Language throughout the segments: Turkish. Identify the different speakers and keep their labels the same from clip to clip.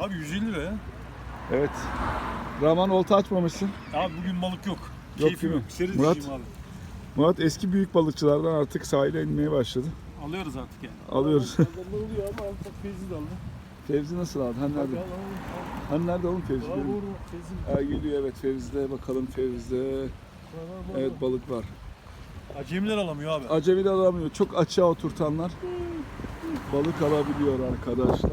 Speaker 1: Abi 150 lira ya.
Speaker 2: Evet. Rahman olta açmamışsın.
Speaker 1: Abi bugün balık yok.
Speaker 2: Yok
Speaker 1: Keyfim
Speaker 2: değil
Speaker 1: yok. Seri
Speaker 2: Murat?
Speaker 1: dişiyim abi.
Speaker 2: Murat eski büyük balıkçılardan artık sahile inmeye başladı.
Speaker 1: Alıyoruz artık yani.
Speaker 2: Alıyoruz.
Speaker 1: Adamlar oluyor ama al bak Feyzi de aldı.
Speaker 2: Fevzi nasıl abi? Hani
Speaker 1: Al al
Speaker 2: nerede?
Speaker 1: al.
Speaker 2: Hani nerede oğlum Fevzi?
Speaker 1: Al
Speaker 2: Görün. Ha, geliyor evet Fevzi'de bakalım Fevzi'de. Evet balık var.
Speaker 1: Acemiler alamıyor abi.
Speaker 2: Acemi de alamıyor. Çok açığa oturtanlar balık alabiliyor arkadaşlar.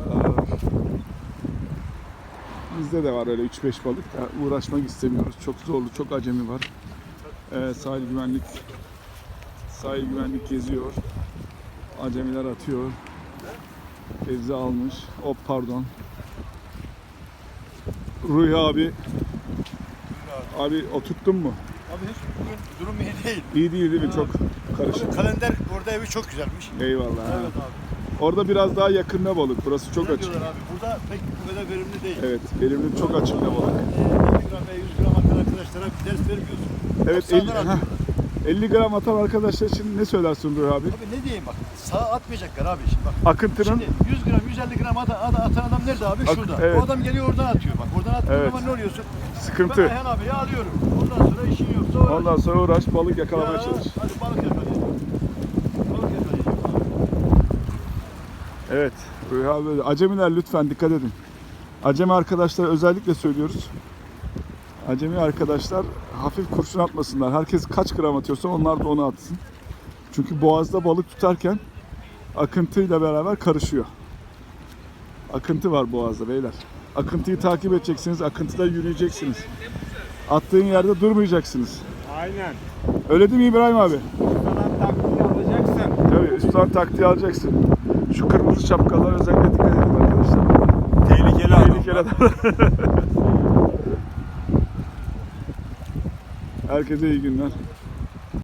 Speaker 2: Bizde de var öyle 3-5 balık da uğraşmak istemiyoruz. Çok zorlu, çok acemi var. Ee, sahil güvenlik sahil güvenlik geziyor. Acemiler atıyor. Fevzi almış. Hop pardon. Ruhi abi abi oturttun mu?
Speaker 3: Abi hiç bugün durum iyi değil.
Speaker 2: İyi değil değil mi? Çok karışık.
Speaker 3: Kalender orada evi çok güzelmiş.
Speaker 2: Eyvallah.
Speaker 3: Evet abi.
Speaker 2: Orada biraz daha yakında balık. Burası çok
Speaker 3: Ne
Speaker 2: açık.
Speaker 3: diyorlar abi? Burada pek bu kadar verimli değil.
Speaker 2: Evet, verimli çok açıkta balık.
Speaker 3: Ee, 50 gram ve 100 gram atan arkadaşlara bir ders vermiyorsun.
Speaker 2: Evet,
Speaker 3: Sağdan
Speaker 2: 50,
Speaker 3: atıyorlar.
Speaker 2: heh, 50 gram atan arkadaşlar için ne söylersin Ruhi abi?
Speaker 3: Abi ne diyeyim bak. Sağa atmayacaklar abi şimdi bak.
Speaker 2: Akıntının
Speaker 3: Şimdi 100 gram 150 gram atan, atan, atan adam nerede abi?
Speaker 2: Ak-
Speaker 3: Şurada.
Speaker 2: evet.
Speaker 3: O adam geliyor oradan atıyor bak. Oradan attığın
Speaker 2: Evet.
Speaker 3: zaman ne oluyorsun? Ben
Speaker 2: sıkıntı.
Speaker 3: Ayhan abiyi alıyorum. Ondan sonra işin yoksa uğraş.
Speaker 2: Ondan sonra uğraş balık yakalamaya
Speaker 3: Ya,
Speaker 2: çalış.
Speaker 3: Hadi balık yakalayalım. Balık yakalayalım.
Speaker 2: Evet, böyle. Acemiler lütfen dikkat edin. Acemi arkadaşlara özellikle söylüyoruz. Acemi arkadaşlar hafif kurşun atmasınlar. Herkes kaç gram atıyorsa onlar da onu atsın. Çünkü boğazda balık tutarken akıntıyla beraber karışıyor. Akıntı var boğazda beyler. Akıntıyı takip edeceksiniz, akıntıda yürüyeceksiniz. Attığın yerde durmayacaksınız.
Speaker 4: Aynen.
Speaker 2: Öyle değil mi İbrahim abi?
Speaker 4: Sana taktiği alacaksın.
Speaker 2: Tabii üstten taktiği alacaksın. Şu kırmızı şapkalar özellikle dikkat edin arkadaşlar.
Speaker 4: Tehlikeli
Speaker 2: Tehlikeli adam. Herkese iyi günler.